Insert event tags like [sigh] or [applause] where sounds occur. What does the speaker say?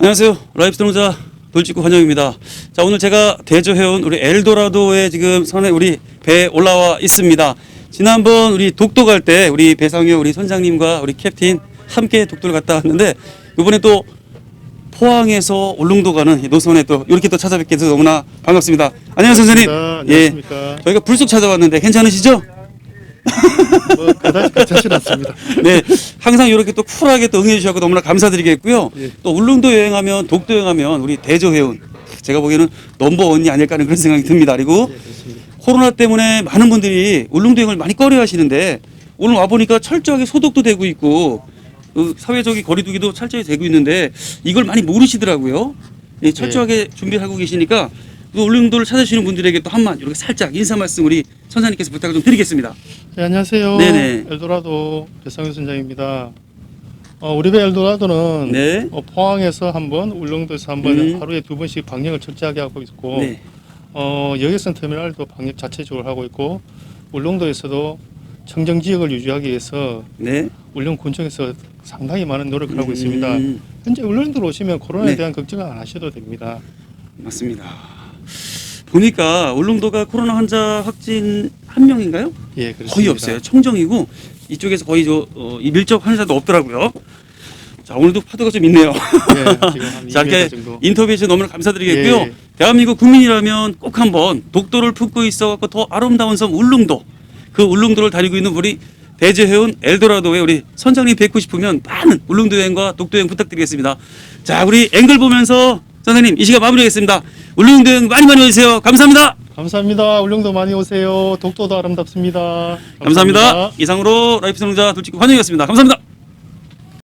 안녕하세요. 라이프 스토자 돌직구 환영입니다. 자, 오늘 제가 대조해온 우리 엘도라도에 지금 선에 우리 배에 올라와 있습니다. 지난번 우리 독도 갈 때 우리 배상효 우리 선장님과 우리 캡틴 함께 독도를 갔다 왔는데 이번에 또 포항에서 울릉도 가는 이 노선에 또 이렇게 또 찾아뵙게 돼서 너무나 반갑습니다. 안녕하세요, 선생님. 안녕하십니까. 예. 저희가 불쑥 찾아왔는데 괜찮으시죠? 뭐 그다지 괜찮진 않습니다. [laughs] 네, 항상 이렇게 또 쿨하게 또 응해 주셔서 너무나 감사드리겠고요. 예. 또 울릉도 여행하면 독도 여행하면 우리 대저 회원 제가 보기에는 넘버 원이 아닐까 하는 그런 생각이 듭니다. 그리고 예. 코로나 때문에 많은 분들이 울릉도 여행을 많이 꺼려 하시는데 오늘 와 보니까 철저하게 소독도 되고 있고 그 사회적인 거리두기도 철저히 되고 있는데 이걸 많이 모르시더라고요. 예, 철저하게 준비하고 계시니까 또 울릉도를 찾으시는 분들에게 또 한만 이렇게 살짝 인사 말씀 우리 선사님께서 부탁을 좀 드리겠습니다. 네, 안녕하세요. 네네. 엘도라도 배상현 선장입니다. 어, 우리 배 엘도라도는 네. 어, 포항에서 한 번, 울릉도에서 한 번, 음. 하루에 두 번씩 방역을 철저하게 하고 있고, 네. 어, 여객선 터미널도 방역 자체적으로 하고 있고, 울릉도에서도 청정 지역을 유지하기 위해서 네. 울릉 군청에서 상당히 많은 노력을 하고 음, 있습니다. 현재 울릉도로 오시면 코로나에 네. 대한 걱정 안 하셔도 됩니다. 맞습니다. 보니까 울릉도가 코로나 환자 확진 한 명인가요? 예, 그렇습니다. 거의 없어요. 청정이고 이쪽에서 거의 저 어, 이 밀접 환자도 없더라고요. 자 오늘도 파도가 좀 있네요. 예, 지금 한 [laughs] 자 2m 이렇게 정도. 인터뷰해 주셔서 너무나 감사드리겠고요. 예. 대한민국 국민이라면 꼭 한번 독도를 품고 있어갖고 더 아름다운 섬 울릉도 그 울릉도를 다니고 있는 우리 대제해운 엘도라도에 우리 선장님 뵙고 싶으면 많은 울릉도 여행과 독도 여행 부탁드리겠습니다. 자 우리 앵글 보면서 선생님 이 시간 마무리하겠습니다. 여행 많이 많이 와주세요. 감사합니다. 감사합니다. 울릉도 많이 오세요. 독도도 아름답습니다. 감사합니다. 이상으로 라이프 성자 돌직구 환영이었습니다. 감사합니다.